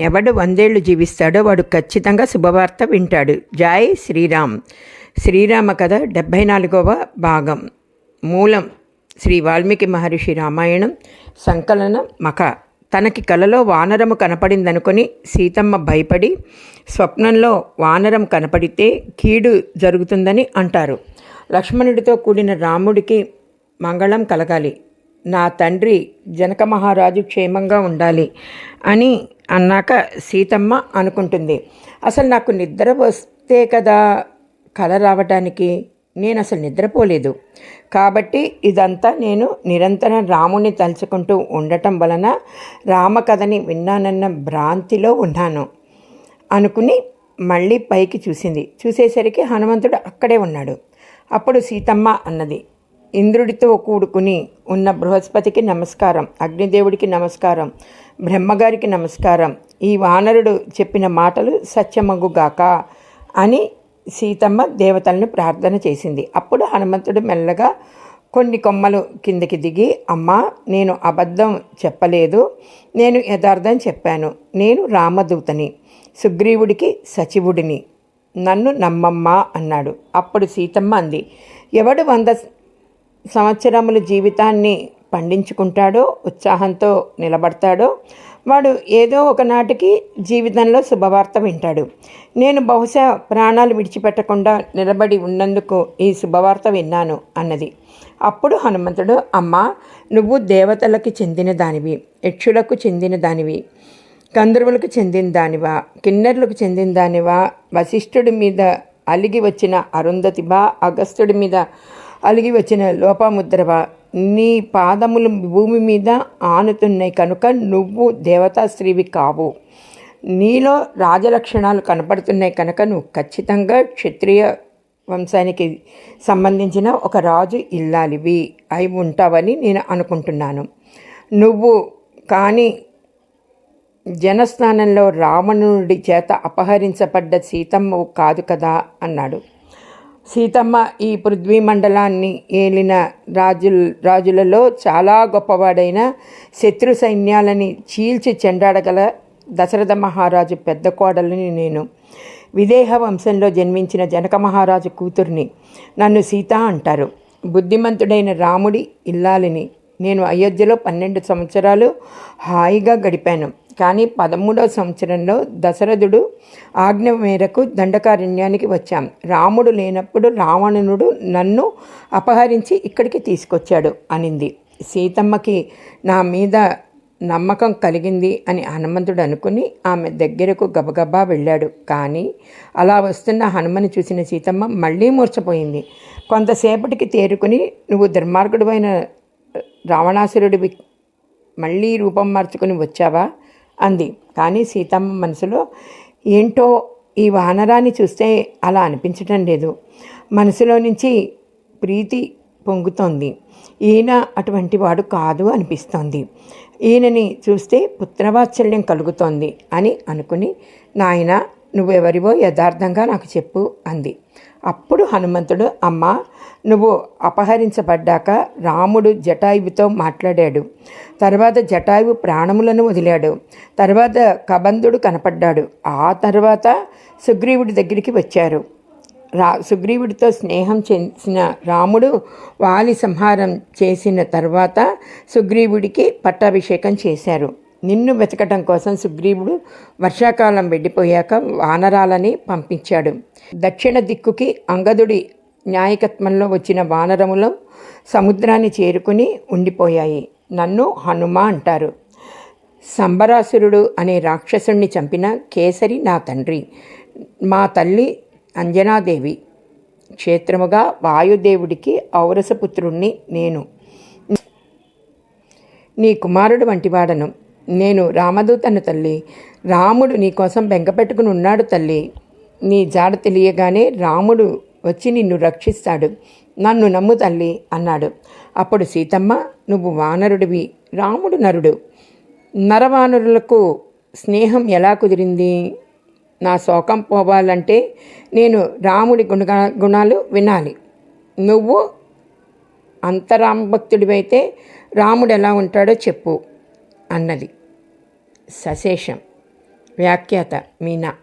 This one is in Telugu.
ఎవడు వందేళ్ళు జీవిస్తాడో వాడు ఖచ్చితంగా శుభవార్త వింటాడు. జాయ్ శ్రీరామ్. శ్రీరామ కథ డెబ్భై నాలుగవ భాగం. మూలం శ్రీ వాల్మీకి మహర్షి రామాయణం. సంకలనం మఖ. తనకి కలలో వానరము కనపడిందనుకొని సీతమ్మ భయపడి స్వప్నంలో వానరం కనపడితే కీడు జరుగుతుందని అంటారు. లక్ష్మణుడితో కూడిన రాముడికి మంగళం కలగాలి. నా తండ్రి జనక మహారాజు క్షేమంగా ఉండాలి అని అన్నాక సీతమ్మ అనుకుంటుంది. అసలు నాకు నిద్ర వస్తే కదా కల రావటానికి? నేను అసలు నిద్రపోలేదు. కాబట్టి ఇదంతా నేను నిరంతరం రాముని తలుచుకుంటూ ఉండటం వలన రామకథని విన్నానన్న భ్రాంతిలో ఉన్నాను అనుకుని మళ్ళీ పైకి చూసింది. చూసేసరికి హనుమంతుడు అక్కడే ఉన్నాడు. అప్పుడు సీతమ్మ అన్నది ఇంద్రుడితో కూడుకుని ఉన్న బృహస్పతికి నమస్కారం అగ్నిదేవుడికి నమస్కారం బ్రహ్మగారికి నమస్కారం. ఈ వానరుడు చెప్పిన మాటలు సత్యమగుగాక అని సీతమ్మ దేవతలను ప్రార్థన చేసింది. అప్పుడు హనుమంతుడు మెల్లగా కొన్ని కొమ్మలు కిందకి దిగి అమ్మా నేను అబద్ధం చెప్పలేదు. నేను యథార్థం చెప్పాను. నేను రామదూతని సుగ్రీవుడికి సచివుడిని. నన్ను నమ్మమ్మా అన్నాడు. అప్పుడు సీతమ్మ అంది ఎవడు వంద సంవత్సరముల జీవితాన్ని పండించుకుంటాడో ఉత్సాహంతో నిలబడతాడో వాడు ఏదో ఒకనాటికి జీవితంలో శుభవార్త వింటాడు. నేను బహుశా ప్రాణాలు విడిచిపెట్టకుండా నిలబడి ఉన్నందుకు ఈ శుభవార్త విన్నాను అన్నది. అప్పుడు హనుమంతుడు అమ్మ నువ్వు దేవతలకు చెందిన దానివి యక్షులకు చెందిన దానివి గంధర్వులకు చెందిన దానివా కిన్నెర్లకు చెందిన దానివా వశిష్ఠుడి మీద అలిగి వచ్చిన అరుంధతిబా అగస్త్యుడి మీద అలిగి వచ్చిన లోపముద్రవ? నీ పాదములు భూమి మీద ఆనుతున్నాయి కనుక నువ్వు దేవతాశ్రీవి కావు. నీలో రాజలక్షణాలు కనపడుతున్నాయి కనుక నువ్వు ఖచ్చితంగా క్షత్రియ వంశానికి సంబంధించిన ఒక రాజు ఇల్లాలివి అయి ఉంటావని నేను అనుకుంటున్నాను. నువ్వు కానీ జనస్థానంలో రావణుడి చేత అపహరించబడ్డ సీతమ్మ కాదు కదా? అన్నాడు. సీతమ్మ ఈ పృథ్వీ మండలాన్ని ఏలిన రాజుల రాజులలో చాలా గొప్పవాడైన శత్రు సైన్యాలని చీల్చి చెండాడగల దశరథ మహారాజు పెద్ద కోడలని నేను. విదేహ వంశంలో జన్మించిన జనక మహారాజు కూతుర్ని నన్ను సీత అంటారు. బుద్ధిమంతుడైన రాముడి ఇల్లాలిని నేను అయోధ్యలో పన్నెండు సంవత్సరాలు హాయిగా గడిపాను. కానీ పదమూడవ సంవత్సరంలో దశరథుడు ఆజ్ఞ మేరకు దండకారణ్యానికి వచ్చాం. రాముడు లేనప్పుడు రావణుడు నన్ను అపహరించి ఇక్కడికి తీసుకొచ్చాడు అనింది. సీతమ్మకి నా మీద నమ్మకం కలిగింది అని హనుమంతుడు అనుకుని ఆమె దగ్గరకు గబగబా వెళ్ళాడు. కానీ అలా వస్తున్న హనుమని చూసిన సీతమ్మ మళ్ళీ మూర్చపోయింది కొంతసేపటికి తేరుకుని నువ్వు దుర్మార్గుడువైన రావణాసురుడివి మళ్ళీ రూపం మార్చుకుని వచ్చావా? అంది. కానీ సీతమ్మ మనసులో ఏంటో ఈ వానరాన్ని చూస్తే అలా అనిపించటం లేదు. మనసులో నుంచి ప్రీతి పొంగుతోంది. ఈయన అటువంటి వాడు కాదు అనిపిస్తోంది. ఈయనని చూస్తే పుత్రవాత్సల్యం కలుగుతోంది అని అనుకుని నాయన నువ్వెవరివో యథార్థంగా నాకు చెప్పు అంది. అప్పుడు హనుమంతుడు అమ్మ నువ్వు అపహరించబడ్డాక రాముడు జటాయువుతో మాట్లాడాడు. తర్వాత జటాయువు ప్రాణములను వదిలాడు. తర్వాత కబంధుడు కనపడ్డాడు. ఆ తర్వాత సుగ్రీవుడి దగ్గరికి వచ్చారు. రా సుగ్రీవుడితో స్నేహం చేసిన రాముడు వాలి సంహారం చేసిన తర్వాత సుగ్రీవుడికి పట్టాభిషేకం చేశారు. నిన్ను వెతకటం కోసం సుగ్రీవుడు వర్షాకాలం వెళ్ళిపోయాక వానరాలని పంపించాడు. దక్షిణ దిక్కుకి అంగదుడి న్యాయకత్వంలో వచ్చిన వానరములు సముద్రాన్ని చేరుకుని ఉండిపోయాయి. నన్ను హనుమ అంటారు. సంబరాసురుడు అనే రాక్షసుణ్ణి చంపిన కేసరి నా తండ్రి. మా తల్లి అంజనాదేవి. క్షేత్రముగా వాయుదేవుడికి ఔరసపుత్రుణ్ణి నేను. నీ కుమారుడు వంటివాడను. నేను రామదూతను తల్లి. రాముడు నీ కోసం బెంగపెట్టుకుని ఉన్నాడు తల్లి. నీ జాడ తెలియగానే రాముడు వచ్చి నిన్ను రక్షిస్తాడు. నన్ను నమ్ము తల్లి అన్నాడు. అప్పుడు సీతమ్మ నువ్వు వానరుడివి రాముడు నరుడు. నరవానరులకు స్నేహం ఎలా కుదిరింది? నా శోకం పోవాలంటే నేను రాముడి గుణ గుణాలు వినాలి. నువ్వు అంతరామభక్తుడివైతే రాముడు ఎలా ఉంటాడో చెప్పు. అన్నది. సశేషం. వ్యాఖ్యాత మీనా.